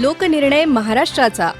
लोकनिर्णय महाराष्ट्राचा.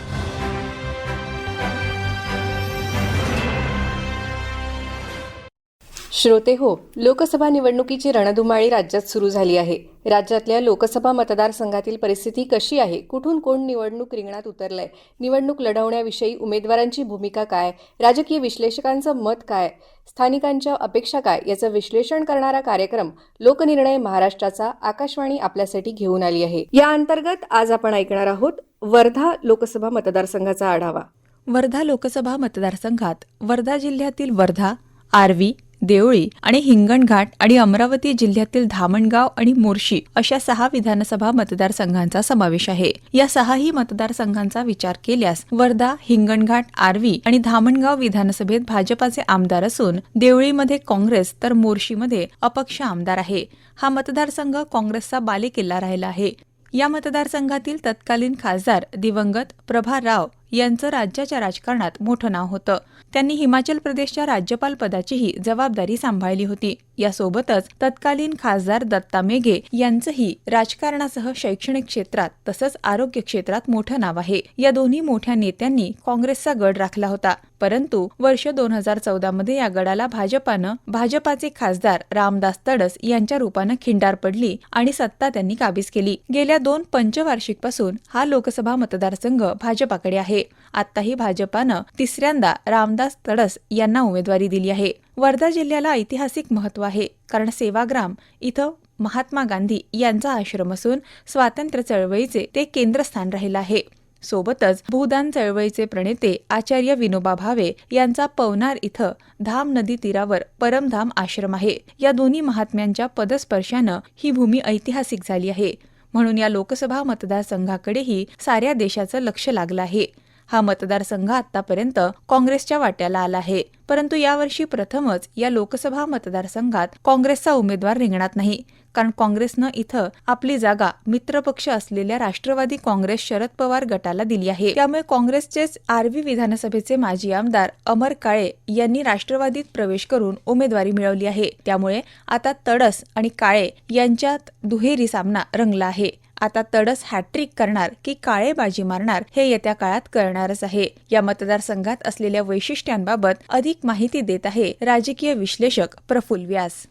श्रोते हो लोकसभा निवडणुकीची रणधुमाळी राज्यात सुरू झाली आहे. राज्यातल्या लोकसभा मतदारसंघातील परिस्थिती कशी आहे? कुठून कोण निवडणूक रिंगणात उतरलंय? निवडणूक लढवण्याविषयी उमेदवारांची भूमिका काय? राजकीय विश्लेषकांचं मत काय? स्थानिकांच्या अपेक्षा काय? याचं विश्लेषण करणारा कार्यक्रम लोकनिर्णय महाराष्ट्राचा आकाशवाणी आपल्यासाठी घेऊन आली आहे. या अंतर्गत आज आपण ऐकणार आहोत वर्धा लोकसभा मतदारसंघाचा आढावा. वर्धा लोकसभा मतदारसंघात वर्धा जिल्ह्यातील वर्धा आर्वी देवळी आणि हिंगणघाट आणि अमरावती जिल्ह्यातील धामणगाव आणि मोर्शी अशा सहा विधानसभा मतदारसंघांचा समावेश आहे. या सहाही मतदारसंघांचा विचार केल्यास वर्धा हिंगणघाट आर्वी आणि धामणगाव विधानसभेत भाजपाचे आमदार असून देवळीमध्ये काँग्रेस तर मोर्शीमध्ये अपक्ष आमदार आहे. हा मतदारसंघ काँग्रेसचा बालेकिल्ला राहिला आहे. या मतदारसंघातील तत्कालीन खासदार दिवंगत प्रभा राव यांचं राज्याच्या राजकारणात मोठं नाव होतं. त्यांनी हिमाचल प्रदेशच्या राज्यपाल पदाचीही जबाबदारी सांभाळली होती. यासोबतच तत्कालीन खासदार दत्ता मेघे यांचंही राजकारणासह शैक्षणिक क्षेत्रात तसंच आरोग्य क्षेत्रात मोठं नाव आहे. या दोन्ही मोठ्या नेत्यांनी काँग्रेसचा गड राखला होता. परंतु वर्ष दोन हजार चौदा मध्ये या गडाला भाजपानं भाजपाचे खासदार रामदास तडस यांच्या रूपानं खिंडार पडली आणि सत्ता त्यांनी काबीज केली. गेल्या दोन पंचवार्षिकपासून हा लोकसभा मतदारसंघ भाजपाकडे आहे. आताही भाजपानं तिसऱ्यांदा रामदास तडस यांना उमेदवारी दिली आहे. वर्धा जिल्ह्याला ऐतिहासिक महत्त्व आहे कारण सेवाग्राम इथं महात्मा गांधी यांचा आश्रम असून स्वातंत्र्य चळवळीचे ते केंद्रस्थान राहिलं आहे. सोबतच भूदान चळवळीचे प्रणेते आचार्य विनोबा भावे यांचा पवनार इथं धाम नदी तीरावर परमधाम आश्रम आहे. या दोन्ही महात्म्यांच्या पदस्पर्शानं ही भूमी ऐतिहासिक झाली आहे. म्हणून या लोकसभा मतदारसंघाकडेही साऱ्या देशाचं लक्ष लागलं आहे. हा मतदारसंघ आतापर्यंत काँग्रेसच्या वाट्याला आला आहे. परंतु यावर्षी प्रथमच या लोकसभा मतदारसंघात काँग्रेसचा उमेदवार रिंगणात नाही. कारण काँग्रेसनं इथं आपली जागा मित्रपक्ष असलेल्या राष्ट्रवादी काँग्रेस शरद पवार गटाला दिली आहे. त्यामुळे काँग्रेसचेच आरवी विधानसभेचे माजी आमदार अमर काळे यांनी राष्ट्रवादीत प्रवेश करून उमेदवारी मिळवली आहे. त्यामुळे आता तडस आणि काळे यांच्यात दुहेरी सामना रंगला आहे. आता तडस हॅट्रिक करणार की काळे बाजी मारणार हे येत्या काळात कळणारच आहे. या मतदारसंघात असलेल्या वैशिष्ट्यांबाबत अधिक माहिती देत आहे राजकीय विश्लेषक प्रफुल व्यास.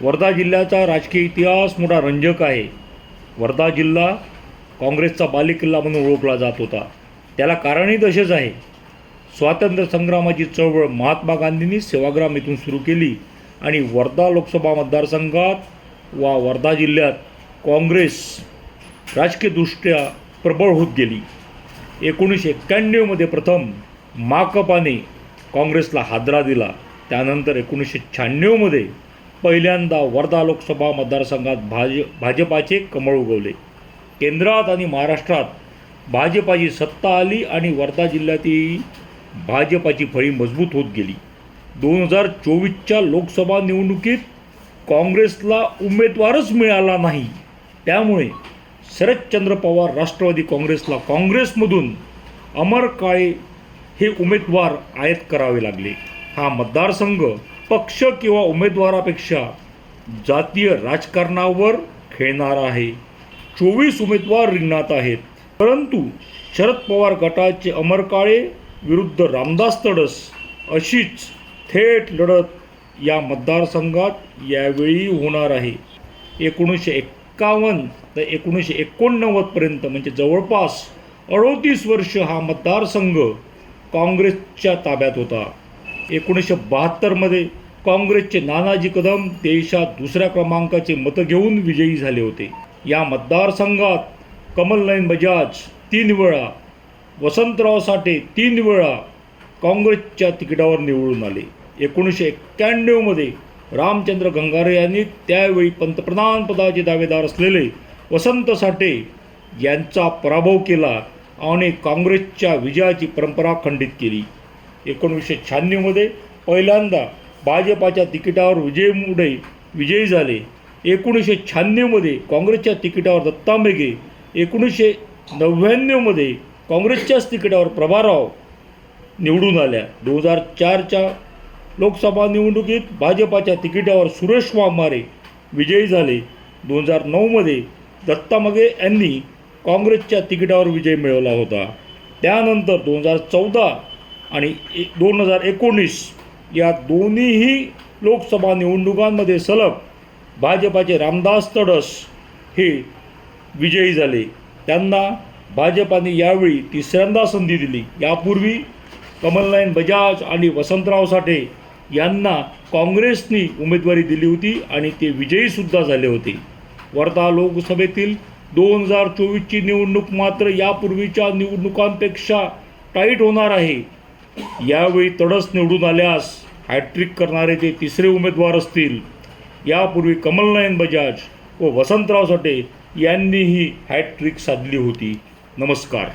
वर्धा जिल्ह्याचा राजकीय इतिहास मोठा रंजक आहे. वर्धा जिल्हा काँग्रेसचा बालेकिल्ला म्हणून ओळखला जात होता. त्याला कारणही तसेच आहे. स्वातंत्र्य संग्रामाची चळवळ महात्मा गांधींनी सेवाग्राम येथून सुरू केली आणि वर्धा लोकसभा मतदारसंघात वा वर्धा जिल्ह्यात काँग्रेस राजकीयदृष्ट्या प्रबळ होत गेली. एकोणीसशे एक्क्याण्णवमध्ये प्रथम माकपाने काँग्रेसला हादरा दिला. त्यानंतर एकोणीसशे शहाण्णवमध्ये पहिल्यांदा वर्धा लोकसभा मतदारसंघात भाज भाजपाचे कमळ उगवले. केंद्रात आणि महाराष्ट्रात भाजपाची सत्ता आली आणि वर्धा जिल्ह्यातही भाजपाची फळी मजबूत होत गेली. दोन हजार चोवीसच्या लोकसभा निवडणुकीत काँग्रेसला उमेदवारच मिळाला नाही. त्यामुळे शरदचंद्र पवार राष्ट्रवादी काँग्रेसला काँग्रेसमधून अमर काळे हे उमेदवार आयात करावे लागले. हा मतदारसंघ पक्ष किंवा उमेदवारापेक्षा जातीय राजकारणावर खेळणार आहे. चोवीस उमेदवार रिंगणात आहेत. परंतु शरद पवार गटाचे अमर काळे विरुद्ध रामदास तडस अशीच थेट लढत या मतदारसंघात यावेळी होणार आहे. एकोणीसशे एक्कावन्न ते एकोणीसशे एकोणनव्वदपर्यंत म्हणजे जवळपास अडोतीस वर्ष हा मतदारसंघ काँग्रेसच्या ताब्यात होता. एकोणीसशे बहात्तरमध्ये काँग्रेसचे नानाजी कदम देशात दुसऱ्या क्रमांकाचे मतं घेऊन विजयी झाले होते. या मतदारसंघात कमलनयन बजाज तीन वेळा वसंतराव साठे तीन वेळा काँग्रेसच्या तिकिटावर निवडून आले. एकोणीसशे एक्क्याण्णवमध्ये रामचंद्र गंगारे यांनी त्यावेळी पंतप्रधानपदाचे दावेदार असलेले वसंत साठे यांचा पराभव केला आणि काँग्रेसच्या विजयाची परंपरा खंडित केली. एकोणीसशे शहाण्णवमध्ये पहिल्यांदा भाजपाच्या तिकिटावर विजय मुडे विजयी झाले. एकोणीसशे शहाण्णवमध्ये काँग्रेसच्या तिकिटावर दत्ता मेघे. एकोणीसशे नव्याण्णवमध्ये काँग्रेसच्याच तिकिटावर प्रभाराव निवडून आल्या. दोन हजार चारच्या लोकसभा निवडणुकीत भाजपाच्या तिकिटावर सुरेश वाघमारे विजयी झाले. दोन हजार नऊमध्ये दत्ता मगे यांनी काँग्रेसच्या तिकिटावर विजय मिळवला होता. त्यानंतर दोन हजार चौदा आणि दोन हजार एकोणीस या दोन्हीही लोकसभा निवडणुकांमध्ये सलग भाजपाचे रामदास तडस हे विजयी झाले. त्यांना भाजपाने यावेळी तिसऱ्यांदा संधी दिली. यापूर्वी कमलनायन बजाज आणि वसंतराव साठे यांना काँग्रेसनी उमेदवारी दिली होती आणि ते विजयीसुद्धा झाले होते. वर्धा लोकसभेतील दोन हजार चोवीसची निवडणूक मात्र यापूर्वीच्या निवडणुकांपेक्षा टाईट होणार आहे. यावेळी तडस निवडून आल्यास हॅट्रिक करणारे ते तिसरे उमेदवार असतील यापूर्वी कमलनयन बजाज व वसंतराव साठे यांनीही हॅट्रिक साधली होती. नमस्कार.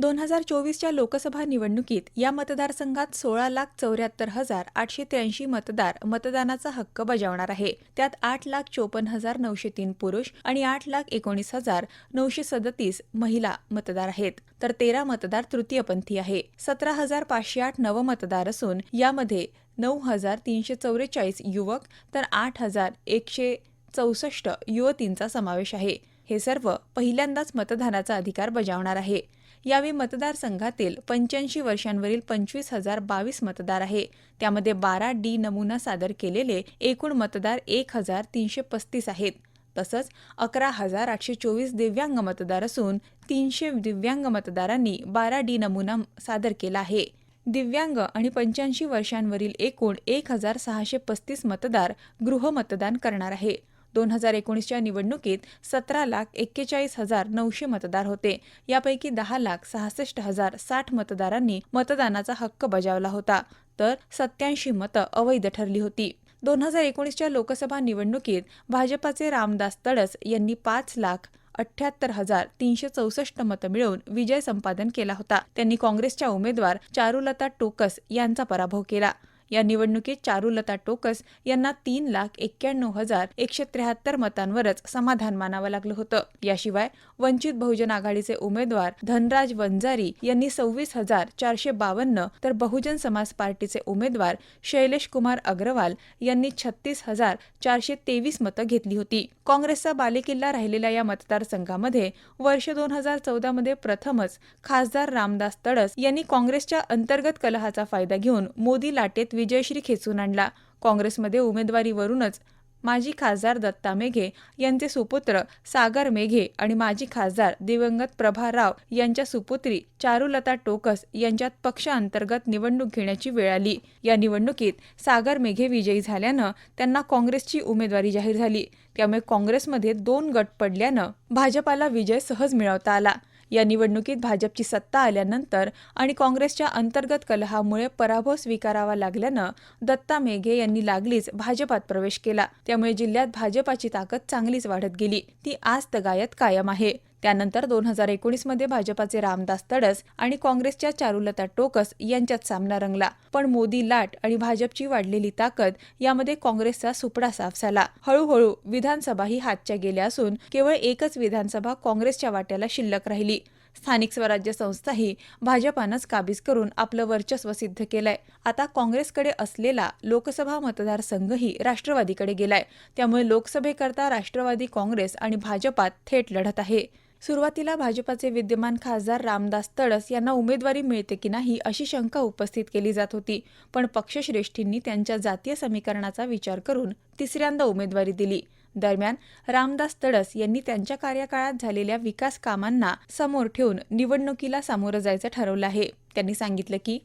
दोन हजार चोवीसच्या लोकसभा निवडणुकीत या मतदारसंघात सोळा लाख चौऱ्याहत्तर हजार आठशे त्र्याऐंशी मतदार मतदानाचा हक्क बजावणार आहे. त्यात आठ लाख चोपन्न हजार नऊशे तीन पुरुष आणि आठ लाख एकोणीस हजार नऊशे सदतीस महिला मतदार आहेत. तर तेरा मतदार तृतीयपंथी आहे. सतरा हजार पाचशे आठ नवमतदार असून यामध्ये नऊ हजार तीनशे चौवेचाळीस युवक तर आठ हजार एकशे चौसष्ट युवतींचा समावेश आहे. हे सर्व पहिल्यांदाच मतदानाचा अधिकार बजावणार आहे. यावेळी मतदारसंघातील पंच्याऐंशी वर्षांवरील पंचवीस हजार बावीस मतदार आहे. त्यामध्ये बारा डी नमुना सादर केलेले एकूण मतदार एक हजार तीनशे पस्तीस आहेत. तसंच अकरा हजार आठशे चोवीस दिव्यांग मतदार असून तीनशे दिव्यांग मतदारांनी बारा डी नमुना सादर केला आहे. दिव्यांग आणि पंच्याऐंशी वर्षांवरील एकूण एक हजार सहाशे पस्तीस मतदार गृहमतदान करणार आहे. दोन हजार एकोणीसच्या निवडणुकीत सतरा लाख एक्केचाळीस हजार नऊशे मतदार होते. यापैकी दहा लाख सहासष्ट हजार साठ मतदारांनी मतदानाचा हक्क बजावला होता. तर सत्याऐंशी मतं अवैध ठरली होती. दोन हजार एकोणीसच्या लोकसभा निवडणुकीत भाजपाचे रामदास तडस यांनी पाच लाख अठ्याहत्तर हजार तीनशे चौसष्ट मतं मिळवून विजय संपादन केला होता. त्यांनी काँग्रेसच्या उमेदवार चारुलता टोकस यांचा पराभव केला. या निवडणुकीत चारुलता टोकस यांना तीन लाख एक्क्याण्णव हजार एकशे त्र्याहत्तर मतांवरच समाधान मानावं लागलं होतं. याशिवाय वंचित बहुजन आघाडीचे उमेदवार धनराज वंजारी यांनी सव्वीस हजार चारशे बावन्न तर बहुजन समाज पार्टीचे उमेदवार शैलेश कुमार अग्रवाल यांनी छत्तीस हजार चारशे तेवीस मतं घेतली होती. काँग्रेसचा बालेकिल्ला राहिलेल्या या मतदारसंघामध्ये वर्ष दोन हजार चौदामध्ये प्रथमच खासदार रामदास तडस यांनी काँग्रेसच्या अंतर्गत कलहाचा फायदा घेऊन मोदी लाटेत विजयश्री खेचून आणला. काँग्रेसमध्ये उमेदवारीवरूनच माजी खासदार दत्ता मेघे यांचे सुपुत्र सागर मेघे आणि माजी खासदार दिवंगत प्रभा राव यांच्या सुपुत्री चारुलता टोकस यांच्यात पक्षांतर्गत निवडणूक घेण्याची वेळ आली. या निवडणुकीत सागर मेघे विजयी झाल्यानं त्यांना काँग्रेसची उमेदवारी जाहीर झाली. त्यामुळे काँग्रेसमध्ये दोन गट पडल्यानं भाजपाला विजय सहज मिळवता आला. या निवडणुकीत भाजपची सत्ता आल्यानंतर आणि काँग्रेसच्या अंतर्गत कलहामुळे पराभव स्वीकारावा लागल्यानं दत्ता मेघे यांनी लागलीच भाजपात प्रवेश केला. त्यामुळे जिल्ह्यात भाजपाची ताकद चांगलीच वाढत गेली. ती आज तगायत कायम आहे. त्यानंतर दोन हजार एकोणीसमध्ये भाजपाचे रामदास तडस आणि काँग्रेसच्या चारुलता टोकस यांच्यात सामना रंगला. पण मोदी लाट आणि भाजपची वाढलेली ताकद यामध्ये काँग्रेसचा सुपडा साफ झाला. हळूहळू विधानसभाही हातच्या गेल्या असून केवळ एकच विधानसभा काँग्रेसच्या वाट्याला शिल्लक राहिली. स्थानिक स्वराज्य संस्थाही भाजपानंच काबीज करून आपलं वर्चस्व सिद्ध केलंय. आता काँग्रेसकडे असलेला लोकसभा मतदारसंघही राष्ट्रवादीकडे गेलाय. त्यामुळे लोकसभेकरता राष्ट्रवादी काँग्रेस आणि भाजपात थेट लढत आहे. सुरुवातीला भाजपाचे विद्यमान खासदार रामदास तडस यांना उमेदवारी मिळते की नाही अशी शंका उपस्थित केली जात होती. पण पक्षश्रेष्ठींनी त्यांच्या जातीय समीकरणाचा विचार करून तिसऱ्यांदा उमेदवारी दिली. दरम्यान रामदास तडस यांनी त्यांच्या कार्यकाळात झालेल्या विकास कामांना समोर ठेवून निवडणुकीला सामोरं जायचं ठरवलं आहे. त्यांनी सांगितलं की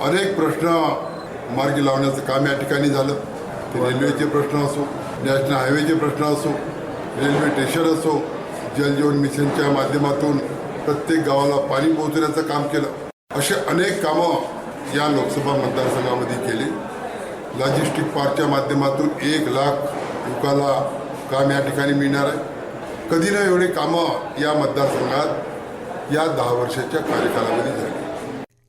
अनेक प्रश्न मार्गी लावण्याचं काम या ठिकाणी झालं. रेल्वेचे प्रश्न असो नॅशनल हायवेचे प्रश्न असो रेल्वे स्टेशन असो जलजीवन मिशनच्या माध्यमातून प्रत्येक गावाला पाणी पोहोचण्याचं काम केलं. असे अनेक कामं या लोकसभा मतदारसंघामध्ये केली. लॉजिस्टिक पार्कच्या माध्यमातून एक लाख लोकांना काम या ठिकाणी मिळणार आहे. कधी ना एवढे कामं या मतदारसंघात या दहा वर्षाच्या कार्यकालामध्ये झाली.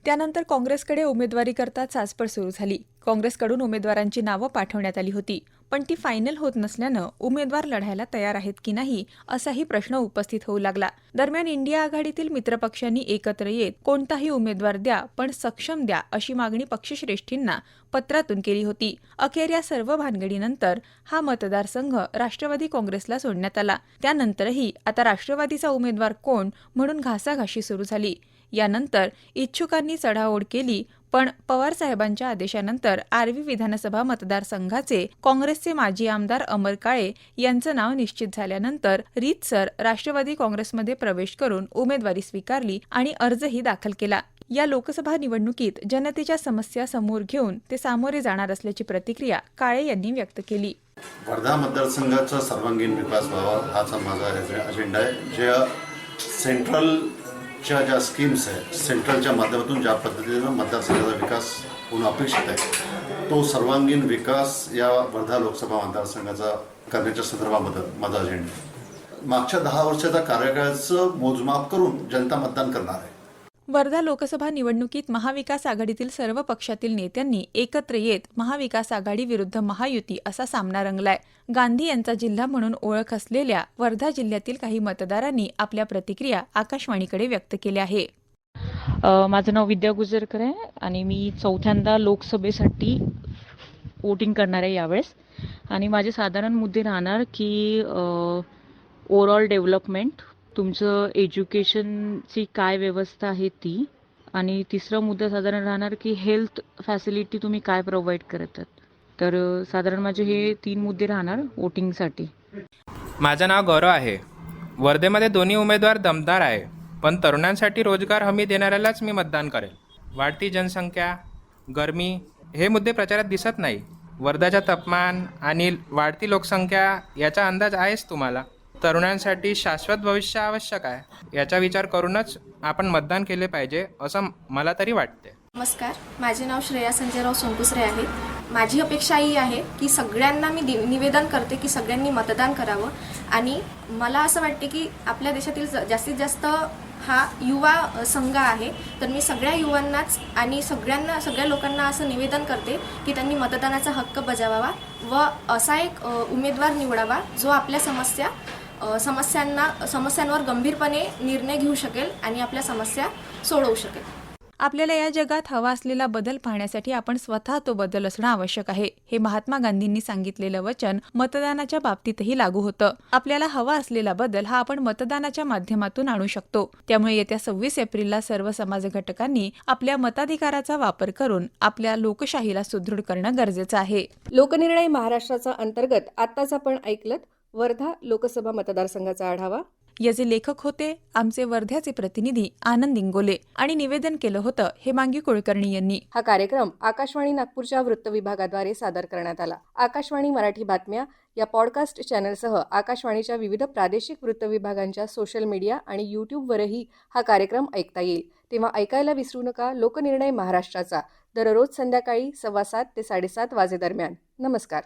त्यानंतर काँग्रेसकडे उमेदवारी करता चाचपड सुरू झाली. काँग्रेसकडून उमेदवारांची नावं पाठवण्यात आली होती. पण ती फायनल होत नसल्यानं उमेदवार लढायला तयार आहेत की नाही असाही प्रश्न उपस्थित होऊ लागला. दरम्यान इंडिया आघाडीतील मित्रपक्षांनी एकत्र येत कोणताही उमेदवार द्या पण सक्षम द्या अशी मागणी पक्षश्रेष्ठींना पत्रातून केली होती. अखेर या सर्व भानगडीनंतर हा मतदारसंघ राष्ट्रवादी काँग्रेसला सोडण्यात आला. त्यानंतरही आता राष्ट्रवादीचा उमेदवार कोण म्हणून घासाघाशी सुरू झाली. यानंतर इच्छुकांनी चढाओढ केली पण पवार साहेबांच्या आदेशानंतर आर्वी विधानसभा मतदारसंघाचे काँग्रेसचे माजी आमदार अमर काळे यांचं नाव निश्चित झाल्यानंतर रीतसर राष्ट्रवादी काँग्रेसमध्ये प्रवेश करून उमेदवारी स्वीकारली आणि अर्जही दाखल केला. या लोकसभा निवडणुकीत जनतेच्या समस्या समोर घेऊन ते सामोरे जाणार असल्याची प्रतिक्रिया काळे यांनी व्यक्त केली. वर्धा मतदारसंघाचा सर्वांगीण विकास व्हावा हाच माझा अजेंडा आहे. ज्या च्या ज्या स्कीम्स आहेत सेंट्रलच्या माध्यमातून ज्या पद्धतीनं मतदारसंघाचा विकास होणं अपेक्षित आहे तो सर्वांगीण विकास या वर्धा लोकसभा मतदारसंघाचा करण्याच्या संदर्भामध्ये माझा अजेंडा मागच्या दहा वर्षाच्या कार्यकाळाचं मोजमाप करून जनता मतदान करणार आहे. वर्धा लोकसभा निवडणुकीत महाविकास आघाडीतील सर्व पक्षातील नेत्यांनी एकत्र येत महाविकास आघाडी विरुद्ध महायुती असा सामना रंगलाय. गांधी यांचा जिल्हा म्हणून ओळख असलेल्या वर्धा जिल्ह्यातील काही मतदारांनी आपल्या प्रतिक्रिया आकाशवाणीकडे व्यक्त केल्या आहे. माझं नाव विद्या गुजरकर आहे आणि मी चौथ्यांदा लोकसभेसाठी वोटिंग करणार आहे यावेळेस. आणि माझे साधारण मुद्दे राहणार की ओव्हरऑल डेव्हलपमेंट तुमचं एज्युकेशनची काय व्यवस्था आहे ती? आणि तिसरा मुद्दा साधारण राहणार की हेल्थ फॅसिलिटी तुम्ही काय प्रोव्हाइड करतात तर साधारण माझे हे तीन मुद्दे राहणार वोटिंगसाठी माझं नाव गौरव आहे. वर्धेमध्ये दोन्ही उमेदवार दमदार आहे पण तरुणांसाठी रोजगार हमी देणाऱ्यालाच मी मतदान करेल. वाढती जनसंख्या गरमी हे मुद्दे प्रचारात दिसत नाही. वर्धाच्या तापमान आणि वाढती लोकसंख्या याचा अंदाज आहेच तुम्हाला? तरुणांसाठी शाश्वत भविष्य आवश्यक आहे. याचा विचार करूनच आपण मतदान केले पाहिजे असं मला तरी वाटते नमस्कार माझे नाव श्रेया संजयराव सोनकुसरे आहे. माझी अपेक्षा ही आहे की सगळ्यांना मी दि- निवेदन करते की सगळ्यांनी मतदान करावं आणि मला असं वाटते की आपल्या देशातील ज- जास्तीत जास्त हा युवा संघ आहे तर मी सगळ्या युवांनाच आणि सगळ्यांना सगळ्या लोकांना असं निवेदन करते की त्यांनी मतदानाचा हक्क बजावावा व असा एक उमेदवार निवडावा जो आपल्या समस्या समस्यांना समस्यांवर गंभीरपणे निर्णय घेऊ शकेल आणि आपल्या समस्या सोडवू शकेल. आपल्याला या जगात हवा असलेला बदल पाहण्यासाठी आपण स्वतः तो बदल असणं आवश्यक आहे हे महात्मा गांधींनी सांगितलेलं वचन मतदानाच्या बाबतीतही लागू होतं. आपल्याला हवा असलेला बदल हा आपण मतदानाच्या माध्यमातून आणू शकतो. त्यामुळे येत्या सव्वीस एप्रिलला सर्व समाज घटकांनी आपल्या मताधिकाराचा वापर करून आपल्या लोकशाहीला सुदृढ करणं गरजेचं आहे. लोकनिर्णय महाराष्ट्राचा अंतर्गत आत्ताच आपण ऐकलत वर्धा लोकसभा मतदारसंघाचा आढावा. याचे लेखक होते आमचे वर्ध्याचे प्रतिनिधी आनंद इंगोले आणि निवेदन केलं होतं हेमांगी कुलकर्णी यांनी. हा कार्यक्रम आकाशवाणी नागपूरच्या वृत्त विभागाद्वारे सादर करण्यात आला. आकाशवाणी मराठी बातम्या या पॉडकास्ट चॅनलसह आकाशवाणीच्या विविध प्रादेशिक वृत्त विभागांच्या सोशल मीडिया आणि यूट्यूबवरही हा कार्यक्रम ऐकता येईल. तेव्हा ऐकायला विसरू नका लोकनिर्णय महाराष्ट्राचा. दररोज संध्याकाळी सव्वा सात ते साडेसात वाजेदरम्यान. नमस्कार.